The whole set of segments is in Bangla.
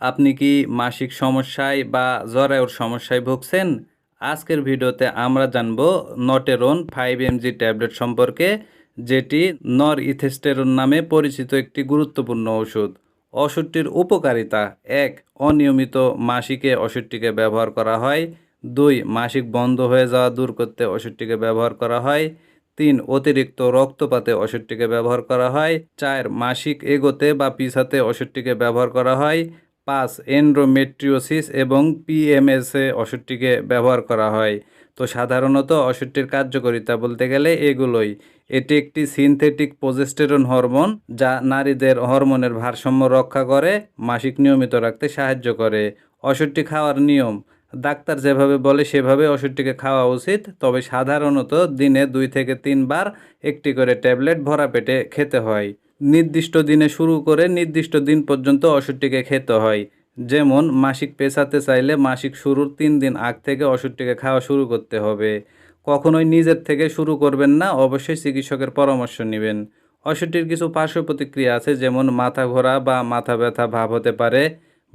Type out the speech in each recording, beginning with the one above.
আপনি কি মাসিক সমস্যায় বা জরায়ুর সমস্যায় ভুগছেন? আজকের ভিডিওতে আমরা জানব নটেরন ফাইভ এমজি ট্যাবলেট সম্পর্কে, যেটি নর ইথেস্টেরন নামে পরিচিত একটি গুরুত্বপূর্ণ ওষুধ। ওষুধটির উপকারিতা এক, অনিয়মিত মাসিকে ওষুধটিকে ব্যবহার করা হয়। দুই, মাসিক বন্ধ হয়ে যাওয়া দূর করতে ওষুধটিকে ব্যবহার করা হয়। তিন, অতিরিক্ত রক্তপাতে ওষুধটিকে ব্যবহার করা হয়। চার, মাসিক এগোতে বা পিছাতে ওষুধটিকে ব্যবহার করা হয়। পাঁচ এন্ড্রোমেট্রিওসিস এবং পিএমএসএ ওষুধটিকে ব্যবহার করা হয়। তো সাধারণত ওষুধটির কার্যকারিতা বলতে গেলে এগুলোই। এটি একটি সিনথেটিক প্রজেস্টেরন হরমোন যা নারীদের হরমোনের ভারসাম্য রক্ষা করে, মাসিক নিয়মিত রাখতে সাহায্য করে। ওষুধটি খাওয়ার নিয়ম। ডাক্তার যেভাবে বলে সেভাবে ওষুধটিকে খাওয়া উচিত, তবে সাধারণত দিনে দুই থেকে তিনবার একটি করে ট্যাবলেট ভরা পেটে খেতে হয়। নির্দিষ্ট দিনে শুরু করে নির্দিষ্ট দিন পর্যন্ত ওষুধটিকে খেতে হয়। যেমন, মাসিক পেছাতে চাইলে মাসিক শুরুর তিন দিন আগ থেকে ওষুধটিকে খাওয়া শুরু করতে হবে। কখনোই নিজের থেকে শুরু করবেন না, অবশ্যই চিকিৎসকের পরামর্শ নেবেন। ওষুধটির কিছু পার্শ্ব প্রতিক্রিয়া আছে, যেমন মাথা ঘোরা বা মাথা ব্যথা ভাব হতে পারে,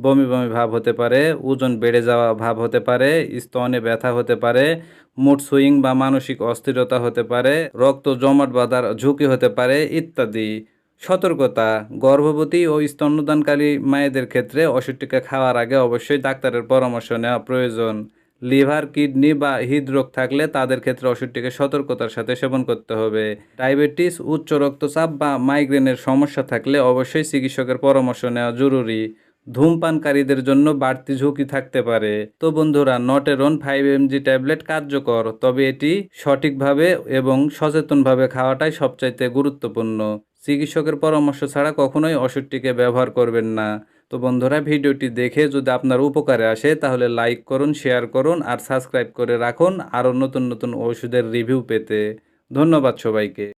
বমি বমি ভাব হতে পারে, ওজন বেড়ে যাওয়া ভাব হতে পারে, স্তনে ব্যথা হতে পারে, মুড সুইং বা মানসিক অস্থিরতা হতে পারে, রক্ত জমাট বাঁধার ঝুঁকি হতে পারে ইত্যাদি। সতর্কতা, গর্ভবতী ও স্তন্যদানকারী মায়েদের ক্ষেত্রে ওষুধটিকে খাওয়ার আগে অবশ্যই ডাক্তারের পরামর্শ নেওয়া প্রয়োজন। লিভার, কিডনি বা হৃদরোগ থাকলে তাদের ক্ষেত্রে ওষুধটিকে সতর্কতার সাথে সেবন করতে হবে। ডায়াবেটিস, উচ্চ রক্তচাপ বা মাইগ্রেনের সমস্যা থাকলে অবশ্যই চিকিৎসকের পরামর্শ নেওয়া জরুরি। ধূমপানকারীদের জন্য বাড়তি ঝুঁকি থাকতে পারে। তো বন্ধুরা, নটেরন ফাইভ এমজি ট্যাবলেট কার্যকর, তবে এটি সঠিকভাবে এবং সচেতনভাবে খাওয়াটাই সবচাইতে গুরুত্বপূর্ণ। চিকিৎসকের পরামর্শ ছাড়া কখনোই ওষুধটিকে ব্যবহার করবেন না। তো বন্ধুরা, ভিডিওটি দেখে যদি আপনার উপকারে আসে, তাহলে লাইক করুন, শেয়ার করুন আর সাবস্ক্রাইব করে রাখুন আরও নতুন নতুন ওষুধের রিভিউ পেতে। ধন্যবাদ সবাইকে।